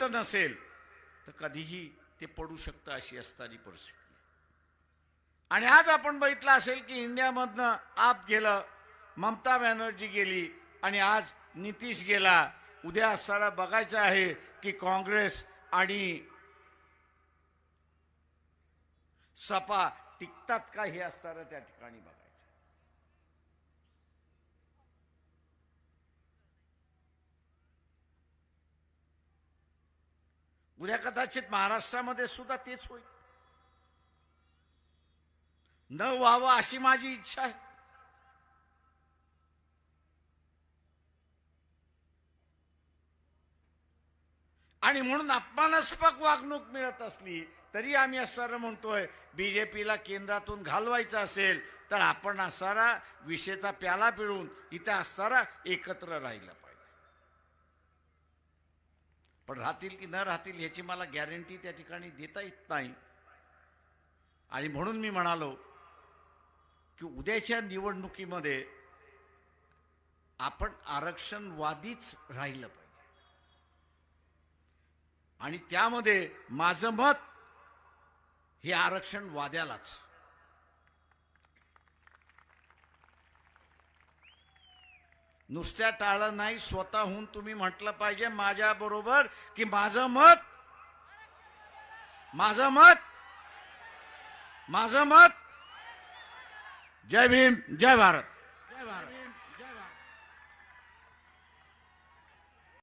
घट्ट नसेल तर कधीही ते पडू शकतं अशी असणारी परिस्थिती. आणि आज आपण बघितलं असेल की इंडियामधनं आप गेलं ममता बॅनर्जी गेली आणि आज नितीश गेला. उद्या असताना बघायचं आहे की काँग्रेस आणि सपा टिकतात का हे असताना त्या ठिकाणी बघायचं. उद्या कदाचित महाराष्ट्रामध्ये सुद्धा तेच होईल. न व्हावं अशी माझी इच्छा आहे. आणि म्हणून अपमानास्पद वागणूक मिळत असली तरी आम्ही असणारं म्हणतोय बीजेपीला केंद्रातून घालवायचं असेल तर आपण असणारा विषेचा प्याला पिळून इथं असणारा एकत्र राहिलं पाहिजे. पण राहतील की न राहतील ह्याची मला गॅरंटी त्या ठिकाणी देता येत नाही. आणि म्हणून मी म्हणालो की उद्याच्या निवडणुकीमध्ये आपण आरक्षणवादीच राहिलं पाहिजे. आणि त्यामध्ये माझं मत हे आरक्षण वाद्यालाच नुसत्या टाळं नाही स्वतःहून तुम्ही म्हटलं पाहिजे माझ्या बरोबर की माझं मत. माझं मत. माझं मत. जय भीम जय भारत. जय भारत.